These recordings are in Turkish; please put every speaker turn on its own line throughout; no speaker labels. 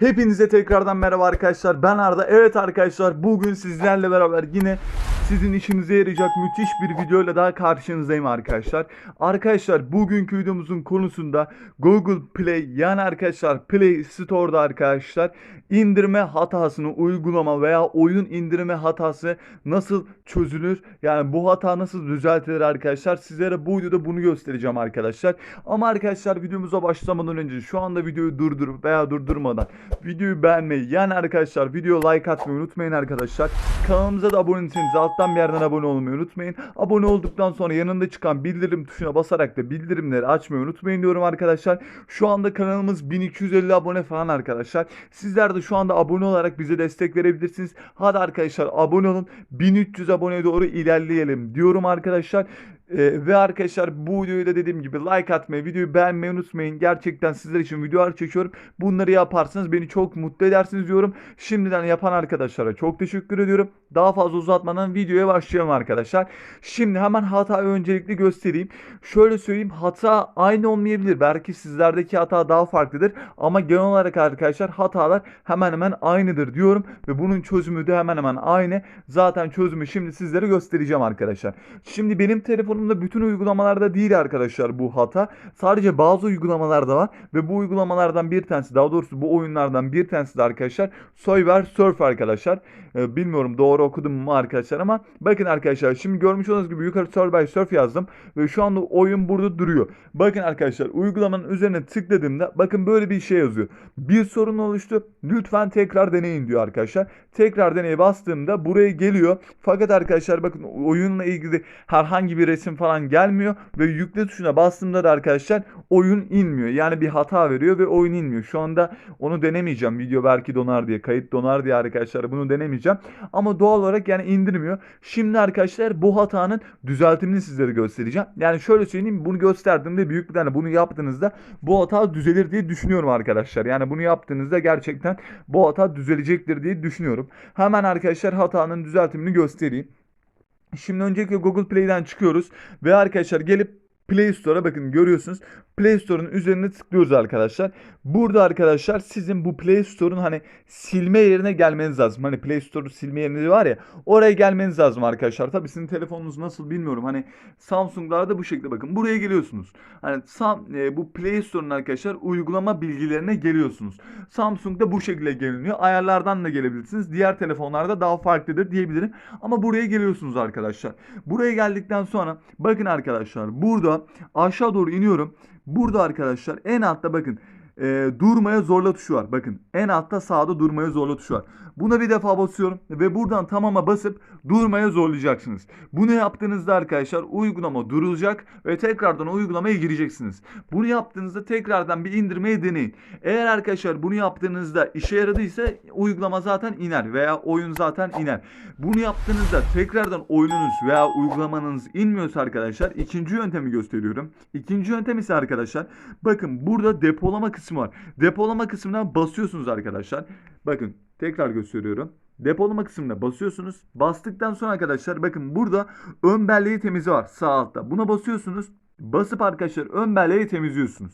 Hepinize tekrardan merhaba arkadaşlar. Ben Arda. Evet arkadaşlar bugün sizlerle beraber yine sizin işinize yarayacak müthiş bir videoyla daha karşınızdayım arkadaşlar. Arkadaşlar bugünkü videomuzun konusunda Google Play yani arkadaşlar Play Store'da arkadaşlar indirme hatasını uygulama veya oyun indirme hatası nasıl çözülür? Yani bu hata nasıl düzeltilir arkadaşlar? Sizlere bu videoda bunu göstereceğim arkadaşlar. Ama arkadaşlar videomuza başlamadan önce şu anda videoyu durdurup veya durdurmadan videoyu beğenmeyi yani arkadaşlar video like atmayı unutmayın arkadaşlar. Kanalımıza da abone değilseniz alttan bir yerden abone olmayı unutmayın. Abone olduktan sonra yanında çıkan bildirim tuşuna basarak da bildirimleri açmayı unutmayın diyorum arkadaşlar. Şu anda kanalımız 1250 abone falan arkadaşlar. Sizler de şu anda abone olarak bize destek verebilirsiniz. Hadi arkadaşlar abone olun. 1300 aboneye doğru ilerleyelim diyorum arkadaşlar. Ee, ve arkadaşlar bu videoyu da dediğim gibi like atmayı, videoyu beğenmeyi unutmayın. Gerçekten sizler için videolar çekiyorum. Bunları yaparsanız beni çok mutlu edersiniz diyorum. Şimdiden yapan arkadaşlara çok teşekkür ediyorum. Daha fazla uzatmadan videoya başlayalım arkadaşlar. Şimdi hemen hatayı öncelikli göstereyim. Şöyle söyleyeyim hata aynı olmayabilir. Belki sizlerdeki hata daha farklıdır. Ama genel olarak arkadaşlar hatalar hemen hemen aynıdır diyorum. Ve bunun çözümü de hemen hemen aynı. Zaten çözümü şimdi sizlere göstereceğim arkadaşlar. Şimdi benim telefonumda bütün uygulamalarda değil arkadaşlar bu hata. Sadece bazı uygulamalarda var. Ve bu uygulamalardan bir tanesi daha doğrusu bu oyunlardan bir tanesi de arkadaşlar Soyver Surf arkadaşlar. Ee, bilmiyorum doğru okudum mu arkadaşlar ama bakın arkadaşlar şimdi görmüş olduğunuz gibi yukarı Surf Surf yazdım. Ve şu anda oyun burada duruyor. Bakın arkadaşlar uygulamanın üzerine tıkladığımda bakın böyle bir şey yazıyor. Bir sorun oluştu. Lütfen tekrar deneyin diyor arkadaşlar. Tekrar deneye bastığımda buraya geliyor. Fakat arkadaşlar bakın oyunla ilgili herhangi bir resim falan gelmiyor. Ve yükle tuşuna bastığımda da arkadaşlar oyun inmiyor. Yani bir hata veriyor ve oyun inmiyor. Şu anda onu denemeyeceğim. Video belki donar diye, kayıt donar diye arkadaşlar bunu denemeyeceğim. Ama doğal olarak yani indirmiyor. Şimdi arkadaşlar bu hatanın düzeltimini sizlere göstereceğim. Yani şöyle söyleyeyim bunu gösterdiğimde büyük bir tane bunu yaptığınızda bu hata düzelir diye düşünüyorum arkadaşlar. Yani bunu yaptığınızda gerçekten bu hata düzelecektir diye düşünüyorum. Hemen arkadaşlar hatanın düzeltimini göstereyim. Şimdi öncelikle Google Play'den çıkıyoruz ve arkadaşlar gelip Play Store'a bakın görüyorsunuz. Play Store'un üzerine tıklıyoruz arkadaşlar. Burada arkadaşlar sizin bu Play Store'un hani silme yerine gelmeniz lazım. Hani Play Store'u silme yerine var ya oraya gelmeniz lazım arkadaşlar. Tabii sizin telefonunuz nasıl bilmiyorum. Hani Samsung'larda bu şekilde bakın. Buraya geliyorsunuz. Hani Sam, e, bu Play Store'un arkadaşlar uygulama bilgilerine geliyorsunuz. Samsung'da bu şekilde geliniyor. Ayarlardan da gelebilirsiniz. Diğer telefonlarda daha farklıdır diyebilirim. Ama buraya geliyorsunuz arkadaşlar. Buraya geldikten sonra bakın arkadaşlar burada aşağı doğru iniyorum. Burada arkadaşlar en altta bakın e, durmaya zorla tuşu var. Bakın en altta sağda durmaya zorla tuşu var. Buna bir defa basıyorum ve buradan tamama basıp durmaya zorlayacaksınız. Bunu yaptığınızda arkadaşlar uygulama durulacak ve tekrardan uygulamaya gireceksiniz. Bunu yaptığınızda tekrardan bir indirmeyi deneyin. Eğer arkadaşlar bunu yaptığınızda işe yaradıysa uygulama zaten iner veya oyun zaten iner. Bunu yaptığınızda tekrardan oyununuz veya uygulamanız inmiyorsa arkadaşlar ikinci yöntemi gösteriyorum. İkinci yöntem ise arkadaşlar bakın burada depolama kısmı var. Depolama kısmına basıyorsunuz arkadaşlar. Bakın tekrar gösteriyorum. Depolama kısmına basıyorsunuz. Bastıktan sonra arkadaşlar bakın burada ön belleği temizi var sağ altta. Buna basıyorsunuz. Basıp arkadaşlar ön belleği temizliyorsunuz.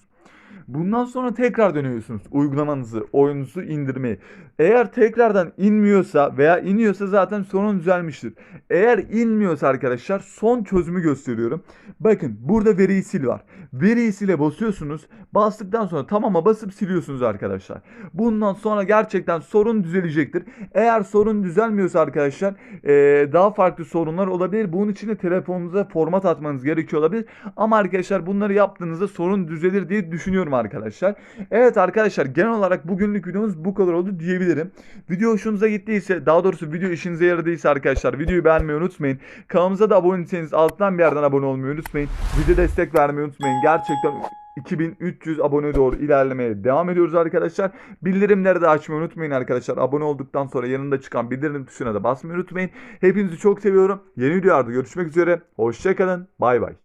Bundan sonra tekrar dönüyorsunuz uygulamanızı, oyununuzu indirmeyi. Eğer tekrardan inmiyorsa veya iniyorsa zaten sorun düzelmiştir. Eğer inmiyorsa arkadaşlar son çözümü gösteriyorum. Bakın burada veriyi sil var. Veriyi sile basıyorsunuz. Bastıktan sonra tamama basıp siliyorsunuz arkadaşlar. Bundan sonra gerçekten sorun düzelecektir. Eğer sorun düzelmiyorsa arkadaşlar eee, daha farklı sorunlar olabilir. Bunun için de telefonunuza format atmanız gerekiyor olabilir. Ama arkadaşlar bunları yaptığınızda sorun düzelir diye düşünüyorum arkadaşlar. Evet arkadaşlar genel olarak bugünlük videomuz bu kadar oldu diyebilirim. Video hoşunuza gittiyse daha doğrusu video işinize yaradıysa arkadaşlar videoyu beğenmeyi unutmayın. Kanalımıza da abone değilseniz alttan bir yerden abone olmayı unutmayın. Video destek vermeyi unutmayın. Gerçekten 2300 abone doğru ilerlemeye devam ediyoruz arkadaşlar. Bildirimleri de açmayı unutmayın arkadaşlar. Abone olduktan sonra yanında çıkan bildirim tuşuna da basmayı unutmayın. Hepinizi çok seviyorum. Yeni videolarda görüşmek üzere. Hoşçakalın. Bay bay.